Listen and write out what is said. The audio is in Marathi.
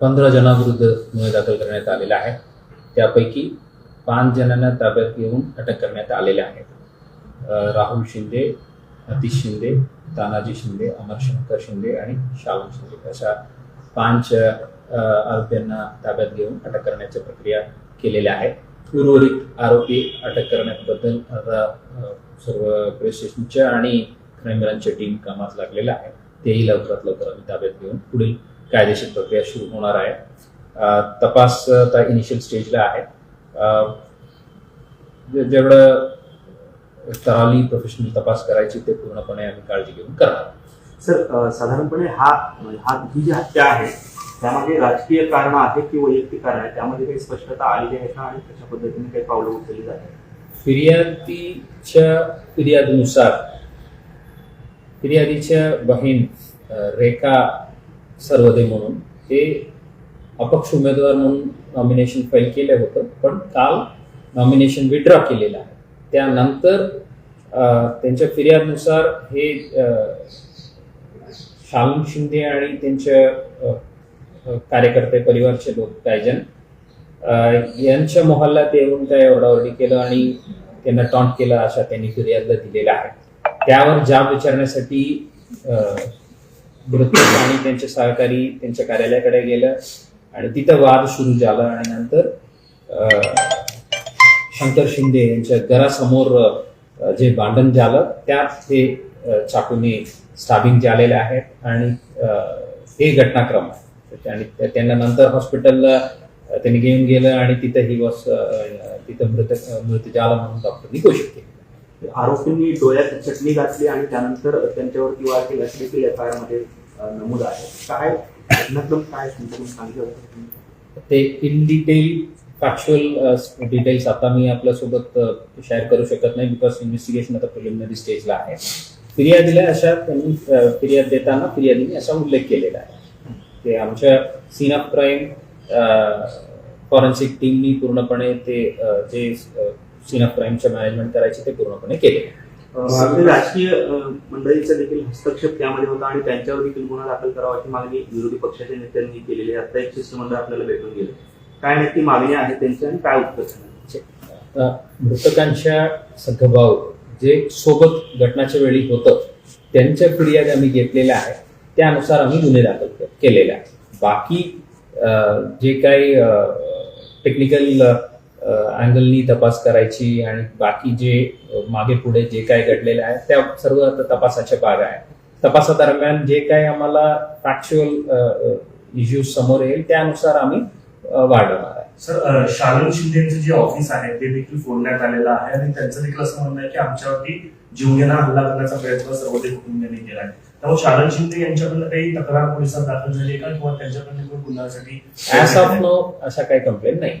पंधरा जणांविरुद्ध गुन्हे दाखल करण्यात आलेले आहे त्यापैकी पाच जणांना ताब्यात घेऊन अटक करण्यात आलेल्या आहेत. राहुल शिंदे अतिश शिंदे तानाजी शिंदे अमरशंकर शिंदे आणि शालन शिंदे. अशा पाच आरोपींना ताब्यात घेऊन अटक करण्याची प्रक्रिया केलेल्या आहे. उर्वरित आरोपी अटक करण्याबद्दल आता सर्व पोलीस स्टेशनच्या आणि क्राईम ब्रांचच्या टीम कामात लागलेल्या आहे तेही लवकरात लवकर आम्ही ताब्यात घेऊन पुढील कायदेशीर प्रक्रिया सुरू होणार आहे. तपास आता इनिशियल स्टेजला आहे. जेवढं तराली प्रोफेशनल तपास करायची ते पूर्णपणे आम्ही काळजी घेऊन करणार. सर साधारणपणे हा हा ही जी हत्या आहे त्यामध्ये राजकीय कारण आहे की वैयक्तिक कारण आहे त्यामध्ये काही स्पष्टता आलेली आहे का आणि कशा पद्धतीने काही पावलं उचलली जात आहे फिर्यादीच्या फिर्यादीनुसार फिर्यादीच्या बहीण रेखा सर्वदे म्हणून. हे अपक्ष उमेदवार म्हणून नॉमिनेशन फाईल केलं होतं पण काल नॉमिनेशन विड्रॉ केलेलं आहे. त्यानंतर त्यांच्या फिर्यादनुसार हे अ, शालू शिंदे आणि त्यांच्या कार्यकर्ते परिवारचे लोक कायजन यांच्या मोहल्ल्यात येऊन काय ओरडाओरडी केलं आणि त्यांना टॉन्ट केलं अशा त्यांनी फिर्यादला दिलेल्या आहे त्यावर जाब विचारण्यासाठी अ, आणि त्यांचे सहकारी त्यांच्या कार्यालयाकडे गेलं आणि तिथं वाद सुरू झाला आणि नंतर शंकर शिंदे यांच्या घरासमोर जे भांडण झालं त्यात हे चाकूने स्टाबिंग झालेले आहेत आणि हे घटनाक्रम आहे. आणि त्यांना नंतर हॉस्पिटलला त्यांनी घेऊन गेलं आणि तिथं ही वॉस तिथं मृत मृत झाला म्हणून डॉक्टरनी घोषित केली. आरोपींनी डोळ्यात चटणी घातली आणि त्यानंतर त्यांच्यावरती वार केला देखील एफ आय आरमध्ये नमूद आहे. काय घटनाक्रम काय समजावून सांगितलं ते इन डिटेल फॅक्च्युअल डिटेल्स आता मी आपल्यासोबत शेअर करू शकत नाही बिकॉज इन्व्हेस्टिगेशन आता प्रिलिमिनरी स्टेजला आहे. फिर्यादीला अशा त्यांनी फिर्याद देताना फिर्यादीने असा उल्लेख केलेला आहे. ते आमच्या सीन ऑफ क्राईम फॉरेन्सिक टीमनी पूर्णपणे ते जे सीन ऑफ क्राईमचं मॅनेजमेंट करायचे ते पूर्णपणे केले. राजकीय मंडळीचा देखील हस्तक्षेप त्यामध्ये होता आणि त्यांच्यावर देखील गुन्हा दाखल करावाची मागणी विरोधी पक्षाच्या नेत्यांनी केलेली आहे. आता एक शिष्टमंडळ आपल्याला भेटून गेलं. काय नक्की मागणी आहे त्यांची आणि काय उत्तर मृतकांच्या सखभाऊ जे सोबत घटनाच्या वेळी होतं त्यांच्या फिर्याद आम्ही घेतलेल्या आहेत. त्यानुसार आम्ही गुन्हे दाखल केलेले आहेत. बाकी जे काही टेक्निकल अँगलनी तपास करायची आणि बाकी जे मागे पुढे जे काय घडलेलं आहे त्या सर्व आता तपासाच्या भाग आहे तपासादरम्यान जे काही आम्हाला फॅक्च्युअल इश्यूज समोर येईल त्यानुसार आम्ही वाढवणार आहे. सर अ, शालन शिंदेचं जे ऑफिस आहे ते देखील फोडण्यात आलेलं आहे आणि त्यांचं देखील असं म्हणणं आहे की आमच्यावरती जीवघेणा हल्ला करण्याचा प्रयत्न सर्वते कुटुंबियांनी केला आहे. त्यामुळे शालन शिंदे यांच्याकडनं काही तक्रार पोलिसात दाखल झाली का? किंवा त्यांच्याकडनं गुन्ह्यासाठी ऍज ऑफ नो अशा काही कंप्लेंट नाही